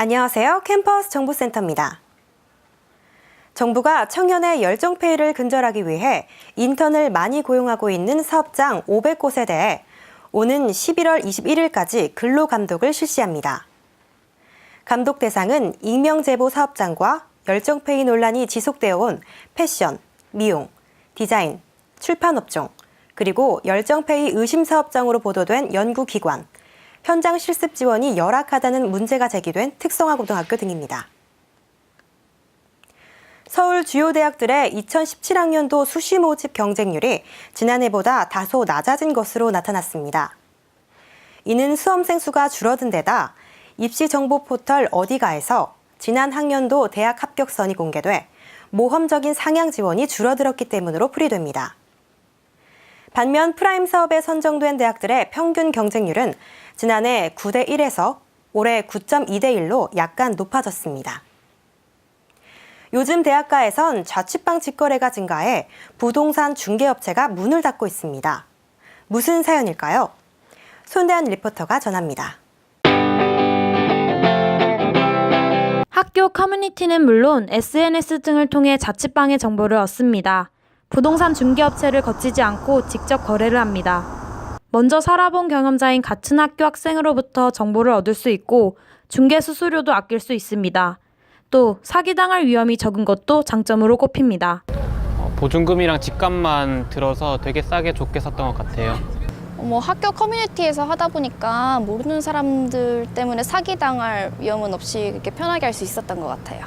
안녕하세요. 캠퍼스 정보센터입니다. 정부가 청년의 열정페이를 근절하기 위해 인턴을 많이 고용하고 있는 사업장 500곳에 대해 오는 11월 21일까지 근로감독을 실시합니다. 감독 대상은 익명제보 사업장과 열정페이 논란이 지속되어 온 패션, 미용, 디자인, 출판업종, 그리고 열정페이 의심 사업장으로 보도된 연구기관, 현장 실습 지원이 열악하다는 문제가 제기된 특성화 고등학교 등입니다. 서울 주요 대학들의 2017학년도 수시 모집 경쟁률이 지난해보다 다소 낮아진 것으로 나타났습니다. 이는 수험생 수가 줄어든 데다 입시 정보 포털 어디가에서 지난 학년도 대학 합격선이 공개돼 모험적인 상향 지원이 줄어들었기 때문으로 풀이됩니다. 반면 프라임 사업에 선정된 대학들의 평균 경쟁률은 지난해 9대 1에서 올해 9.2대 1로 약간 높아졌습니다. 요즘 대학가에선 자취방 직거래가 증가해 부동산 중개업체가 문을 닫고 있습니다. 무슨 사연일까요? 손대한 리포터가 전합니다. 학교 커뮤니티는 물론 SNS 등을 통해 자취방의 정보를 얻습니다. 부동산 중개업체를 거치지 않고 직접 거래를 합니다. 먼저 살아본 경험자인 같은 학교 학생으로부터 정보를 얻을 수 있고 중개 수수료도 아낄 수 있습니다. 또 사기당할 위험이 적은 것도 장점으로 꼽힙니다. 어, 보증금이랑 집값만 들어서 되게 싸게 좋게 샀던 것 같아요. 뭐 학교 커뮤니티에서 하다 보니까 모르는 사람들 때문에 사기당할 위험은 없이 이렇게 편하게 할 수 있었던 것 같아요.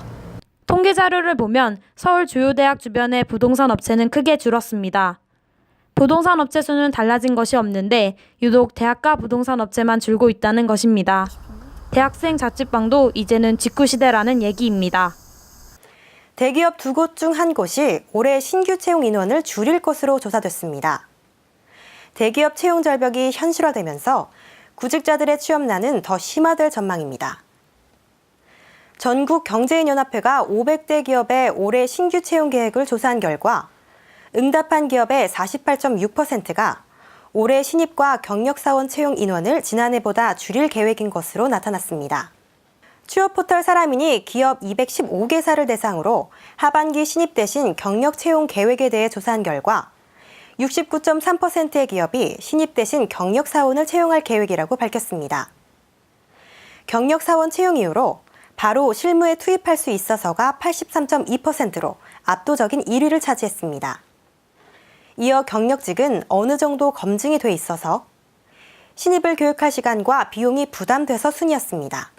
통계 자료를 보면 서울 주요 대학 주변의 부동산 업체는 크게 줄었습니다. 부동산 업체 수는 달라진 것이 없는데 유독 대학가 부동산 업체만 줄고 있다는 것입니다. 대학생 자취방도 이제는 직구 시대라는 얘기입니다. 대기업 두 곳 중 한 곳이 올해 신규 채용 인원을 줄일 것으로 조사됐습니다. 대기업 채용 절벽이 현실화되면서 구직자들의 취업난은 더 심화될 전망입니다. 전국 경제인연합회가 500대 기업의 올해 신규 채용 계획을 조사한 결과 응답한 기업의 48.6%가 올해 신입과 경력사원 채용 인원을 지난해보다 줄일 계획인 것으로 나타났습니다. 취업 포털 사람인이 기업 215개사를 대상으로 하반기 신입 대신 경력 채용 계획에 대해 조사한 결과 69.3%의 기업이 신입 대신 경력 사원을 채용할 계획이라고 밝혔습니다. 경력 사원 채용 이후로 바로 실무에 투입할 수 있어서가 83.2%로 압도적인 1위를 차지했습니다. 이어 경력직은 어느 정도 검증이 돼 있어서 신입을 교육할 시간과 비용이 부담돼서 순이었습니다.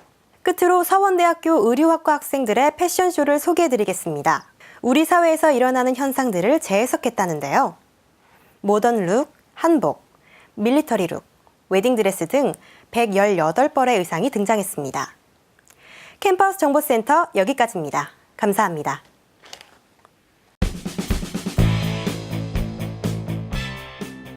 끝으로 서원대학교 의류학과 학생들의 패션쇼를 소개해드리겠습니다. 우리 사회에서 일어나는 현상들을 재해석했다는데요. 모던 룩, 한복, 밀리터리 룩, 웨딩드레스 등 118벌의 의상이 등장했습니다. 캠퍼스 정보센터 여기까지입니다. 감사합니다.